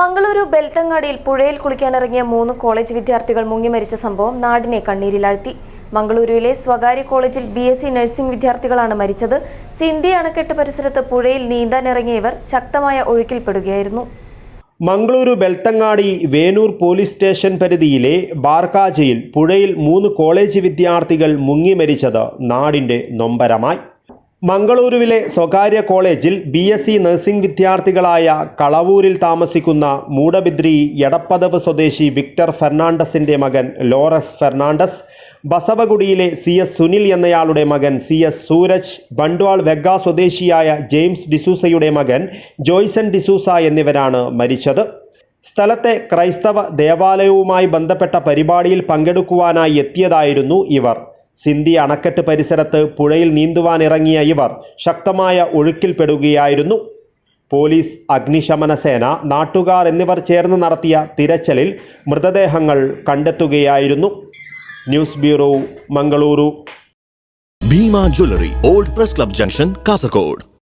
മംഗളൂരു ബെൽത്തങ്ങാടിയിൽ പുഴയിൽ കുളിക്കാനിറങ്ങിയ മൂന്ന് കോളേജ് വിദ്യാർത്ഥികൾ മുങ്ങിമരിച്ച സംഭവം നാടിനെ കണ്ണീരിലാഴ്ത്തി. മംഗളൂരുവിലെ സ്വകാര്യ കോളേജിൽ ബി എസ് സി നഴ്സിംഗ് വിദ്യാർത്ഥികളാണ് മരിച്ചത്. സിന്ധി അണക്കെട്ട് പരിസരത്ത് പുഴയിൽ നീന്താനിറങ്ങിയ ഇവർ ശക്തമായ ഒഴുക്കിൽപ്പെടുകയായിരുന്നു. മംഗളൂരു ബെൽത്തങ്ങാടി വേനൂർ പോലീസ് സ്റ്റേഷൻ പരിധിയിലെ ബാർക്കാജയിൽ പുഴയിൽ മൂന്ന് കോളേജ് വിദ്യാർത്ഥികൾ മുങ്ങി മരിച്ചത് നാടിന്റെ നൊമ്പരമായി. മംഗളൂരുവിലെ സ്വകാര്യ കോളേജിൽ ബി എസ് സി നഴ്സിംഗ് വിദ്യാർത്ഥികളായ കളവൂരിൽ താമസിക്കുന്ന മൂടബിദ്രി എടപ്പതവ് സ്വദേശി വിക്ടർ ഫെർണാണ്ടസിന്റെ മകൻ ലോറസ് ഫെർണാണ്ടസ് ബസവഗുഡിയിലെ സി എസ് സുനിൽ എന്നയാളുടെ മകൻ C S Sooraj Bantwal Vega സ്വദേശിയായ ജെയിംസ് ഡിസൂസയുടെ മകൻ ജോയ്സൺ ഡിസൂസ എന്നിവരാണ് മരിച്ചത്. സ്ഥലത്തെ ക്രൈസ്തവ ദേവാലയവുമായി ബന്ധപ്പെട്ട പരിപാടിയിൽ പങ്കെടുക്കുവാനായി എത്തിയതായിരുന്നു ഇവർ. സിന്ധി അണക്കെട്ട് പരിസരത്ത് പുഴയിൽ നീന്തുവാനിറങ്ങിയ ഇവർ ശക്തമായ ഒഴുക്കിൽപ്പെടുകയായിരുന്നു. പോലീസ് അഗ്നിശമന സേന നാട്ടുകാർ എന്നിവർ ചേർന്ന് നടത്തിയ തിരച്ചിലിൽ മൃതദേഹങ്ങൾ കണ്ടെത്തുകയായിരുന്നു. News bureau Mangaluru. Bhima jewellery old press club junction Kasaragod.